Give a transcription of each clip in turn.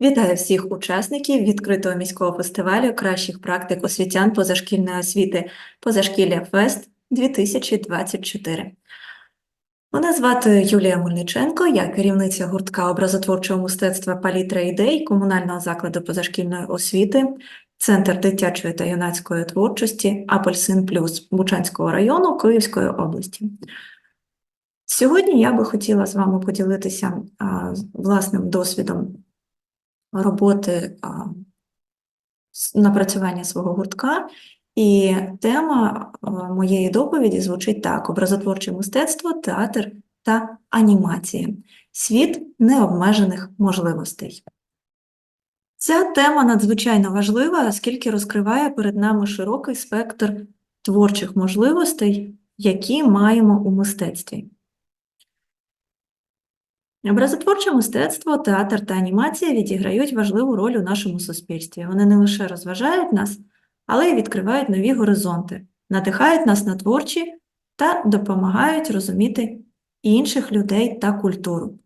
Вітаю всіх учасників відкритого міського фестивалю кращих практик освітян позашкільної освіти Позашкілля Фест 2024. Мене звати Юлія Мельниченко, я керівниця гуртка образотворчого мистецтва Палітра ідей комунального закладу позашкільної освіти, Центр дитячої та юнацької творчості Апельсин Плюс Бучанського району Київської області. Сьогодні я би хотіла з вами поділитися а, власним досвідом роботи напрацювання свого гуртка. І тема моєї доповіді звучить так: образотворче мистецтво, театр та анімація. Світ необмежених можливостей. Ця тема надзвичайно важлива, оскільки розкриває перед нами широкий спектр творчих можливостей, які маємо у мистецтві. Образотворче мистецтво, театр та анімація відіграють важливу роль у нашому суспільстві. Вони не лише розважають нас, але й відкривають нові горизонти, надихають нас на творчі та допомагають розуміти інших людей та культуру.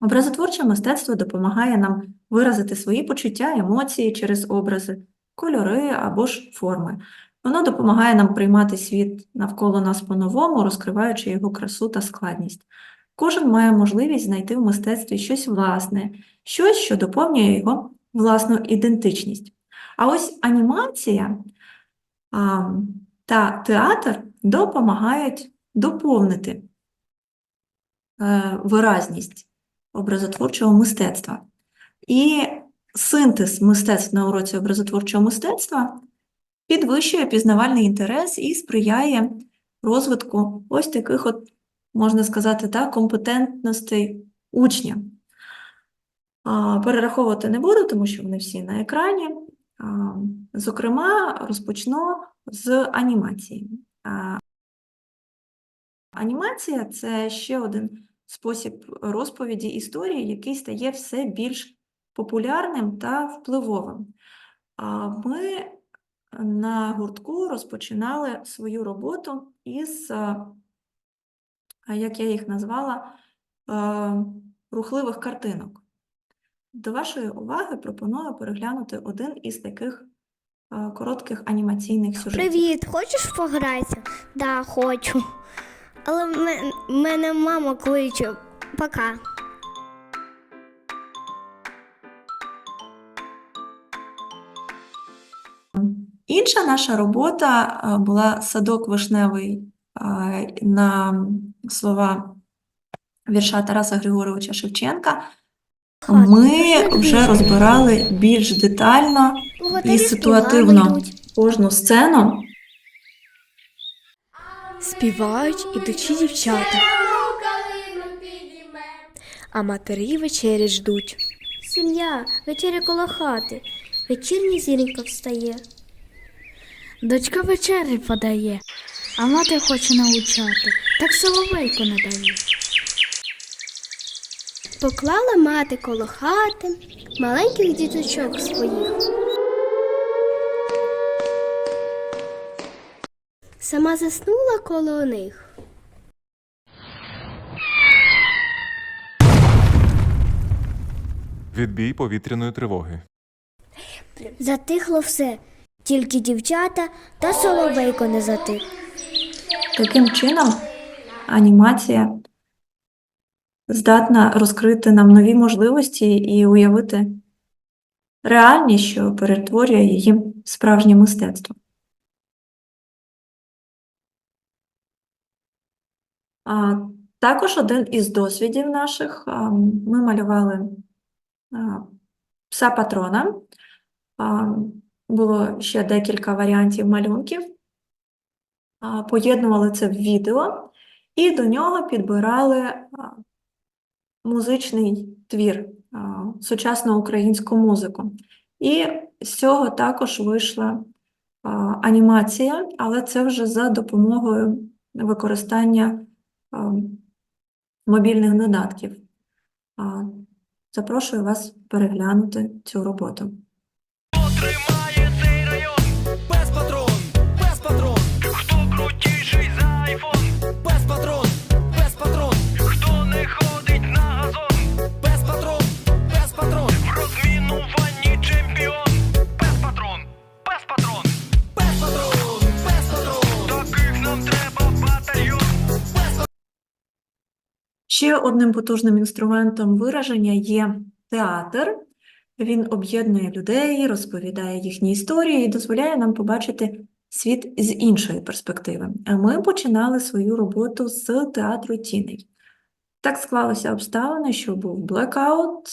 Образотворче мистецтво допомагає нам виразити свої почуття, емоції через образи, кольори або ж форми. Воно допомагає нам приймати світ навколо нас по-новому, розкриваючи його красу та складність. Кожен має можливість знайти в мистецтві щось власне, щось, що доповнює його власну ідентичність. А ось анімація а, та театр допомагають доповнити е, виразність образотворчого мистецтва. І синтез мистецтв на уроці образотворчого мистецтва підвищує пізнавальний інтерес і сприяє розвитку ось таких от можна сказати так, компетентностей учня. Перераховувати не буду, тому що вони всі на екрані. Зокрема, розпочну з анімації. Анімація це ще один спосіб розповіді історії, який стає все більш популярним та впливовим. Ми на гуртку розпочинали свою роботу із як я їх назвала, е, рухливих картинок. До вашої уваги пропоную переглянути один із таких е, коротких анімаційних сюжетів. Привіт, хочеш погратися? Да, хочу. Але ме- мене мама кличе. Пока. Інша наша робота е, була садок вишневий на слова вірша Тараса Григоровича Шевченка. Ми вже розбирали більш детально і ситуативно кожну сцену. Співають ідучі дівчата, а матері вечері ждуть. Сім'я, вечеря коло хати. Вечірня зіронька встає. Дочка вечері подає, а мати хоче научати, так соловейко не дає. Поклала мати коло хати маленьких діточок своїх. Сама заснула коло них. Відбій повітряної тривоги. Затихло все, тільки дівчата та соловейко не затих. Таким чином, анімація здатна розкрити нам нові можливості і уявити реальність, що перетворює її в справжнє мистецтво. А, також один із досвідів наших ми малювали пса патрона. Було ще декілька варіантів малюнків поєднували це в відео і до нього підбирали музичний твір, сучасну українську музику. І з цього також вийшла анімація, але це вже за допомогою використання мобільних додатків. Запрошую вас переглянути цю роботу. Ще одним потужним інструментом вираження є театр. Він об'єднує людей, розповідає їхні історії і дозволяє нам побачити світ з іншої перспективи. Ми починали свою роботу з театру тіней. Так склалося обставини, що був блекаут,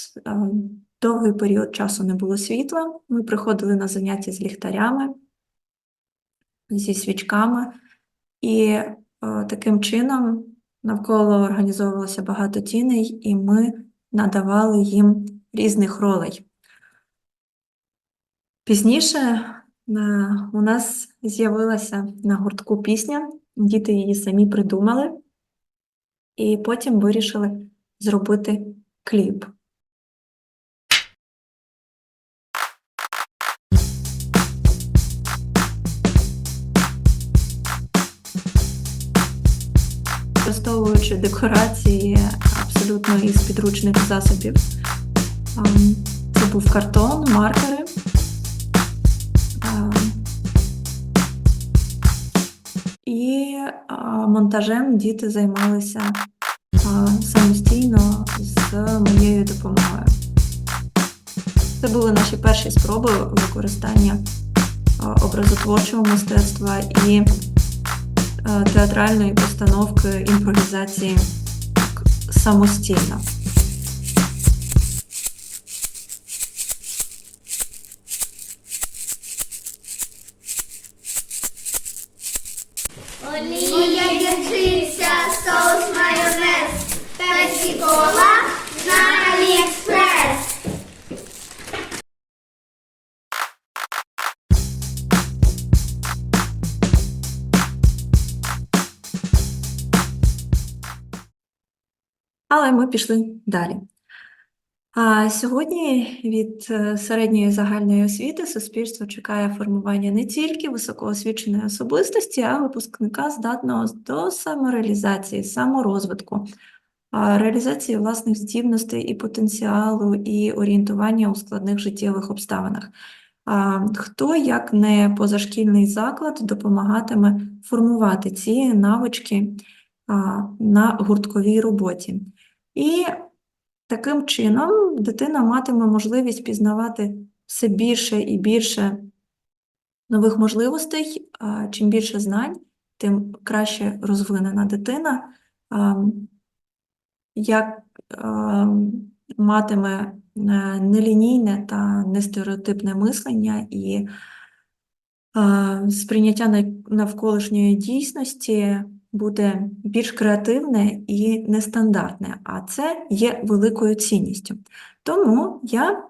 довгий період часу не було світла. Ми приходили на заняття з ліхтарями, зі свічками, і таким чином навколо організовувалося багато тіней, і ми надавали їм різних ролей. Пізніше е, у нас з'явилася на гуртку пісня, діти її самі придумали, і потім вирішили зробити кліп. Використовуючи декорації абсолютно із підручних засобів. Це був картон, маркери. І монтажем діти займалися самостійно з моєю допомогою. Це були наші перші спроби використання образотворчого мистецтва і театральної постановки імпровізації самостійно. Але ми пішли далі. А сьогодні від е, середньої загальної освіти суспільство чекає формування не тільки високоосвіченої особистості, а випускника здатного до самореалізації, саморозвитку, реалізації власних здібностей і потенціалу, і орієнтування у складних життєвих обставинах. Хто, як не позашкільний заклад, допомагатиме формувати ці навички на гуртковій роботі. І таким чином дитина матиме можливість пізнавати все більше і більше нових можливостей. Чим більше знань, тим краще розвинена дитина, як матиме е, нелінійне та нестереотипне мислення і сприйняття навколишньої дійсності буде більш креативне і нестандартне, а це є великою цінністю. Тому я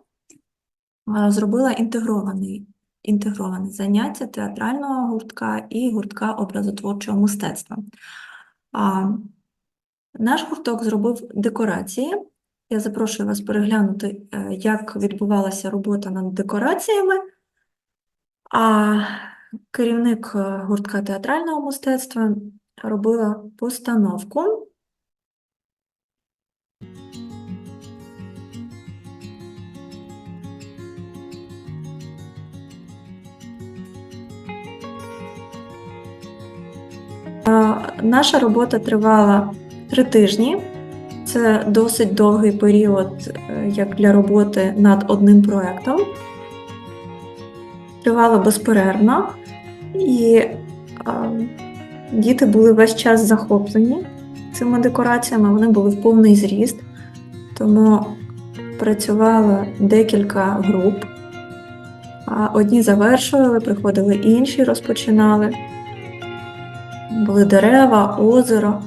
зробила інтегрований, інтегроване заняття театрального гуртка і гуртка образотворчого мистецтва. А, наш гурток зробив декорації. Я запрошую вас переглянути, е, як відбувалася робота над декораціями. А керівник е, гуртка театрального мистецтва робила постановку. Наша робота тривала три тижні. Це досить довгий період, е, як для роботи над одним проєктом. Тривало безперервно, і діти були весь час захоплені цими декораціями, вони були в повний зріст, тому працювало декілька груп. Одні завершували, приходили інші, розпочинали. Були дерева, озеро.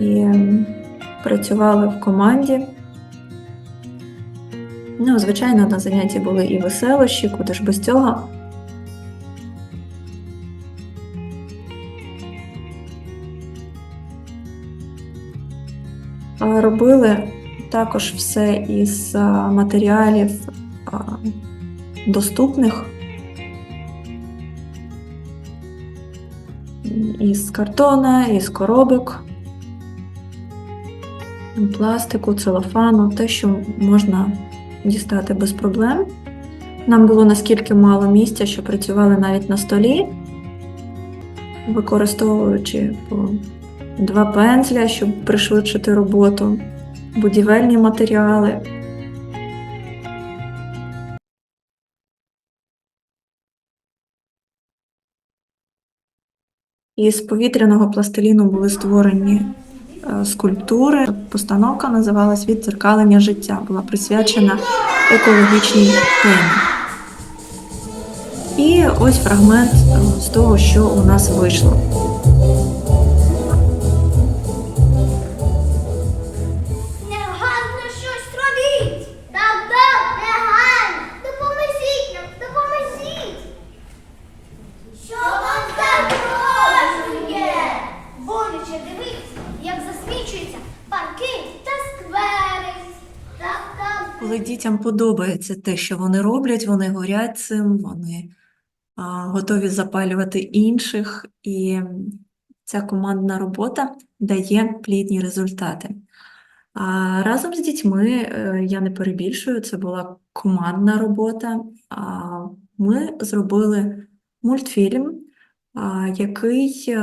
І працювали в команді. Ну, звичайно, на занятті були і веселощі, куди ж без цього. Робили також все із матеріалів доступних, із картона, із коробок, пластику, целофану, те, що можна дістати без проблем. Нам було наскільки мало місця, що працювали навіть на столі, використовуючи по два пензля, щоб пришвидшити роботу, будівельні матеріали. Із повітряного пластиліну були створені е, скульптури. Постановка називалась Віддзеркалення життя, була присвячена екологічній темі. І ось фрагмент е, з того, що у нас вийшло. Дітям подобається те, що вони роблять, вони горять цим, вони а, готові запалювати інших, і ця командна робота дає плідні результати. А разом з дітьми, е, я не перебільшую, це була командна робота. А, Ми зробили мультфільм, який е,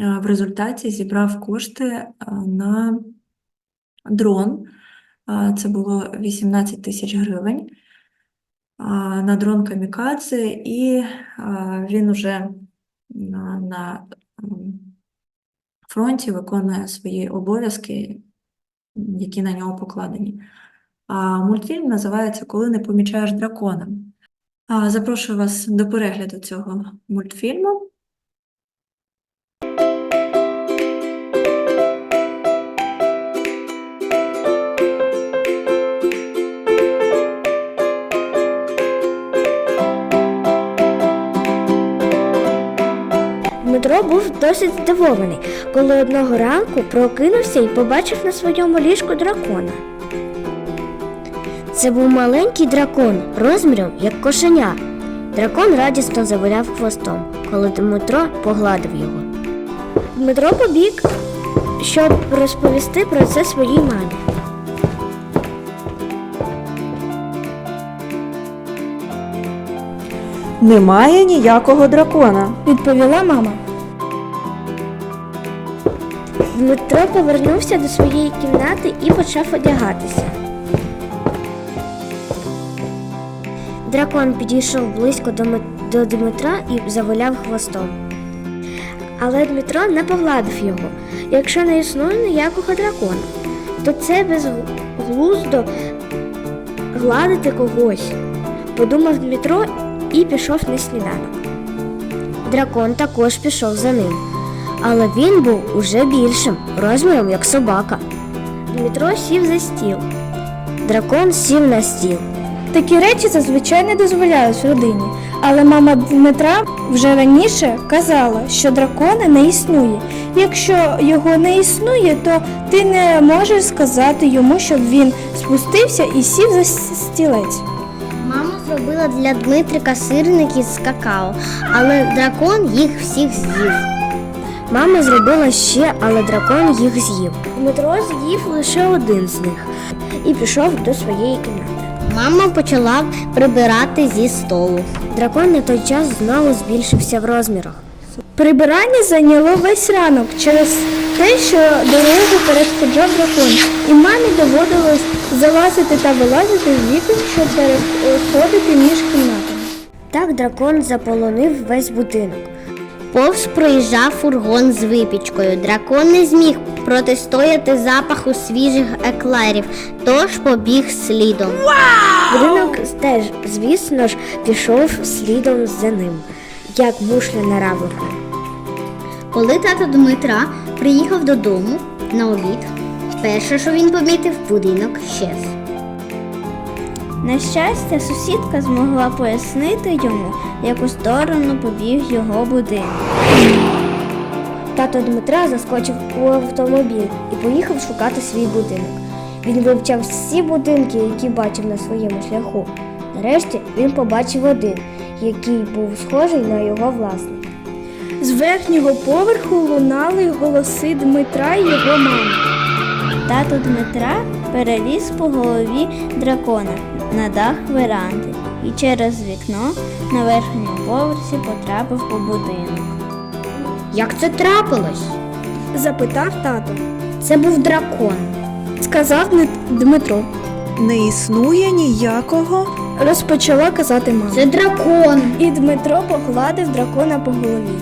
е, в результаті зібрав кошти на дрон. Це було 18 тисяч гривень на дрон Камікадзе, і він на, на фронті виконує свої обов'язки, які на нього покладені. А мультфільм називається Коли не помічаєш дракона. Запрошую вас до перегляду цього мультфільму. Дмитро був досить здивований, коли одного ранку прокинувся і побачив на своєму ліжку дракона. Це був маленький дракон, розміром як кошеня. Дракон радісно завиляв хвостом, коли Дмитро погладив його. Дмитро побіг, щоб розповісти про це своїй мамі. Немає ніякого дракона. відповіла мама. Дмитро повернувся до своєї кімнати і почав одягатися. Дракон підійшов близько до, Дмитра і завиляв хвостом. Але Дмитро не погладив його. Якщо не існує ніякого дракона, то це безглуздо гладити когось, подумав Дмитро і пішов на сніданок. Дракон також пішов за ним, але він був уже більшим, розміром як собака. Дмитро сів за стіл. Дракон сів на стіл. Такі речі зазвичай не дозволяють родині, але мама Дмитра вже раніше казала, що дракона не існує. Якщо його не існує, то ти не можеш сказати йому, щоб він спустився і сів за стілець. Мама зробила для Дмитрика сирники з какао, але дракон їх всіх з'їв. Мама зробила ще, але дракон їх з'їв. Дмитро з'їв лише один з них і пішов до своєї кімнати. Мама почала прибирати зі столу. Дракон на той час знову збільшився в розмірах. Прибирання зайняло весь ранок через те, що дорогу перешкоджав дракон, і мамі доводилось залазити та вилазити з вікон, щоб переходити між кімнатами. Так дракон заполонив весь будинок. Повз проїжджав фургон з випічкою. Дракон не зміг протистояти запаху свіжих еклерів, тож побіг слідом. Будинок теж, звісно ж, пішов слідом за ним, як мушля на равлику. Коли тато Дмитра приїхав додому на обід, перше, що він помітив, будинок щез. На щастя, сусідка змогла пояснити йому, в яку сторону побіг його будинок. Тато Дмитра заскочив у автомобіль і поїхав шукати свій будинок. Він вивчав всі будинки, які бачив на своєму шляху. Нарешті він побачив один, який був схожий на його власний. З верхнього поверху лунали голоси Дмитра і його мами. Тато Дмитра переліз по голові дракона на дах веранди і через вікно на верхньому поверсі потрапив у будинок. Як це трапилось? запитав тато. Це був дракон. Сказав Дмитро. Не існує ніякого. Розпочала казати мама. Це дракон. І Дмитро погладив дракона по голові.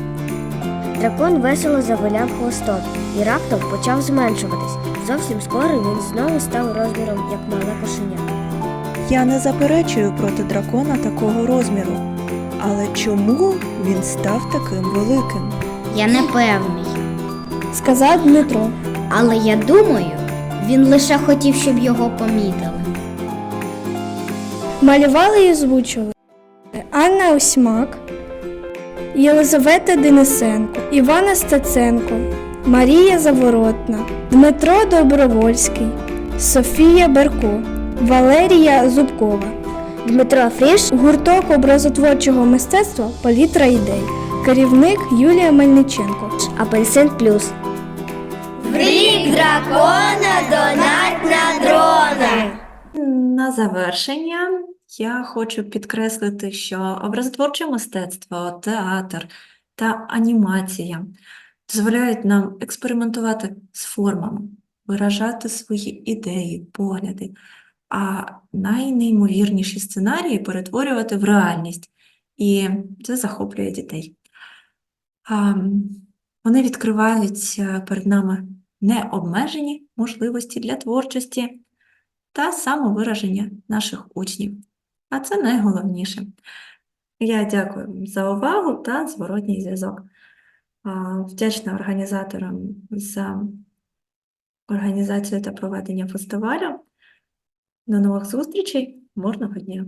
Дракон весело завиляв хвостом і раптом почав зменшуватись. Зовсім скоро він знову став розміром, як мале кошеня. Я не заперечую проти дракона такого розміру. Але чому він став таким великим? Я не певний, Сказав Дмитро. але я думаю, він лише хотів, щоб його помітили. Малювали і озвучували Анна Осьмак, Єлизавета Денисенко, Івана Стеценко, Марія Заворотна, Дмитро Добровольський, Софія Берко, Валерія Зубкова. Дмитро Фріш Гурток образотворчого мистецтва Палітра ідей. Керівник Юлія Мельниченко. Апельсин плюс. В рік дракона донать на дрона. На завершення я хочу підкреслити, що образотворче мистецтво, театр та анімація дозволяють нам експериментувати з формами, виражати свої ідеї, погляди, а найнеймовірніші сценарії перетворювати в реальність. І це захоплює дітей. А, Вони відкривають е, перед нами необмежені можливості для творчості та самовираження наших учнів. А це найголовніше. Я дякую за увагу та зворотній зв'язок. Вдячна організаторам за організацію та проведення фестивалю. До нових зустрічей, мирного дня!